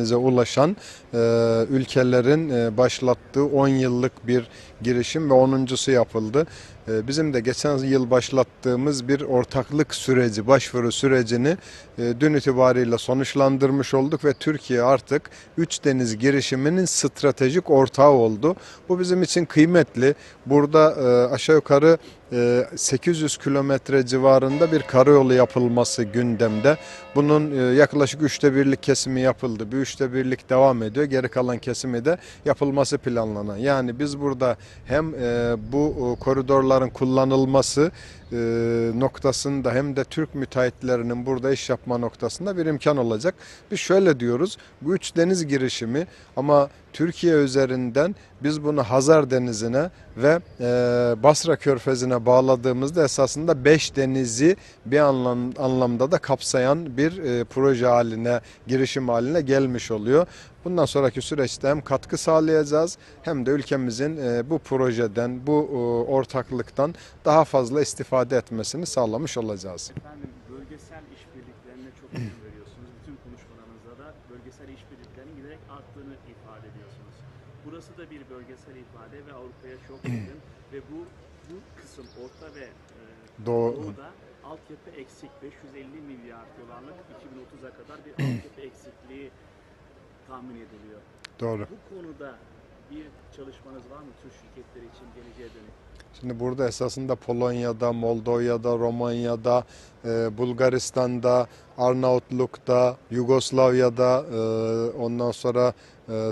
Akdeniz'e ulaşan e, ülkelerin e, başlattığı 10 yıllık bir girişim ve 10.sü yapıldı. E, bizim de geçen yıl başlattığımız bir ortaklık süreci, başvuru sürecini e, dün itibariyle sonuçlandırmış olduk ve Türkiye artık Üç Deniz girişiminin stratejik ortağı oldu. Bu bizim için kıymetli. Burada e, aşağı yukarı 800 kilometre civarında bir karayolu yapılması gündemde. Bunun e, yaklaşık üçte birlik kesimi yapıldı. Bir üçte birlik devam ediyor. Geri kalan kesimi de yapılması planlanan. Yani biz burada hem e, bu e, koridorların kullanılması noktasında hem de Türk müteahhitlerinin burada iş yapma noktasında bir imkan olacak. Biz şöyle diyoruz. Bu üç deniz girişimi ama Türkiye üzerinden biz bunu Hazar Denizi'ne ve e, Basra Körfezi'ne bağladığımızda esasında beş denizi bir anlam, anlamda da kapsayan bir e, proje haline, girişim haline gelmiş oluyor. Bundan sonraki süreçte hem katkı sağlayacağız hem de ülkemizin e, bu projeden, bu e, ortaklıktan daha fazla istifade etmesini sağlamış olacağız. Efendim bölgesel işbirliklerine çok önem veriyorsunuz. Bütün konuşmalarınızda da bölgesel işbirliklerinin giderek arttığını ifade ediyorsunuz. Burası da bir bölgesel ifade ve Avrupa'ya çok yakın ve bu bu kısım Orta ve e, Doğu- Doğu'da altyapı eksik 550 milyar dolarlık 2030'a kadar bir altyapı eksikliği tahmin ediliyor. Doğru. Bu konuda bir çalışmanız var mı Türk şirketleri için geleceğe dönük? Şimdi burada esasında Polonya'da, Moldova'da, Romanya'da, e, Bulgaristan'da, Arnavutluk'ta, Yugoslavya'da, e, ondan sonra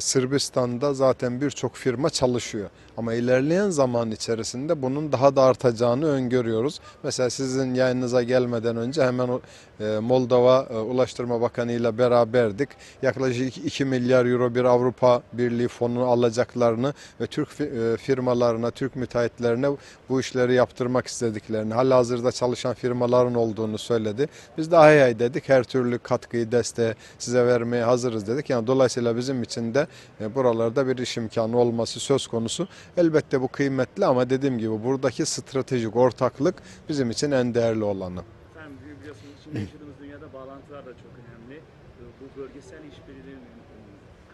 Sırbistan'da zaten birçok firma çalışıyor. Ama ilerleyen zaman içerisinde bunun daha da artacağını öngörüyoruz. Mesela sizin yayınınıza gelmeden önce hemen e, Moldova e, Ulaştırma Bakanı ile beraberdik. Yaklaşık 2 milyar euro bir Avrupa Birliği fonu alacaklarını ve Türk e, firmalarına, Türk müteahhitlerine bu işleri yaptırmak istediklerini, halihazırda çalışan firmaların olduğunu söyledi. Biz de hay hay dedik. Her türlü katkıyı, desteği size vermeye hazırız dedik. Yani dolayısıyla bizim için de e, buralarda bir iş imkanı olması söz konusu. Elbette bu kıymetli ama dediğim gibi buradaki stratejik ortaklık bizim için en değerli olanı. Efendim biliyorsunuz şimdi yaşadığımız dünyada bağlantılar da çok önemli. Ee, Bu bölgesel işbirliğinin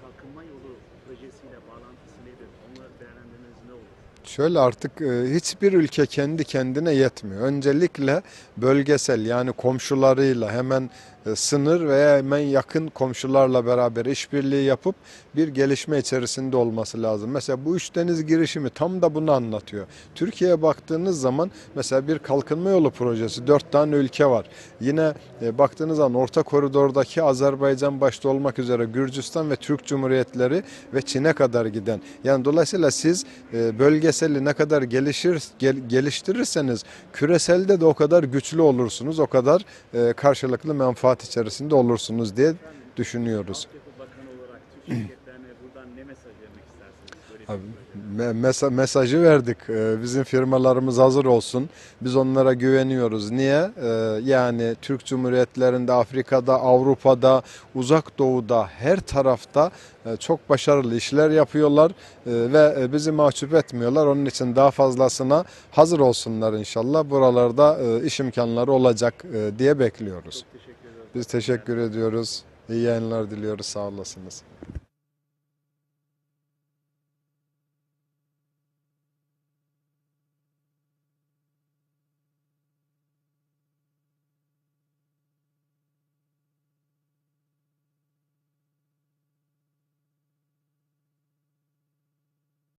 kalkınma yolu projesiyle bağlantısı nedir? Onları değerlendirmeniz ne olur? Şöyle artık e, hiçbir ülke kendi kendine yetmiyor. Öncelikle bölgesel yani komşularıyla hemen e, sınır veya hemen yakın komşularla beraber işbirliği yapıp bir gelişme içerisinde olması lazım. Mesela bu üç deniz girişimi tam da bunu anlatıyor. Türkiye'ye baktığınız zaman mesela bir kalkınma yolu projesi dört tane ülke var. Yine e, baktığınız zaman orta koridordaki Azerbaycan başta olmak üzere Gürcistan ve Türk Cumhuriyetleri ve Çin'e kadar giden. Yani dolayısıyla siz e, bölgeseli ne kadar gelişir gel- geliştirirseniz küreselde de o kadar güçlü olursunuz, o kadar e, karşılıklı menfaat içerisinde olursunuz diye düşünüyoruz. Mesa- mesajı verdik. Ee, Bizim firmalarımız hazır olsun. Biz onlara güveniyoruz. Niye? Ee, Yani Türk Cumhuriyetlerinde, Afrika'da, Avrupa'da, Uzak Doğu'da her tarafta e, çok başarılı işler yapıyorlar e, ve e, bizi mahcup etmiyorlar. Onun için daha fazlasına hazır olsunlar inşallah. Buralarda e, iş imkanları olacak diye bekliyoruz. Teşekkür. Biz teşekkür ediyoruz. İyi yayınlar diliyoruz. Sağ olasınız.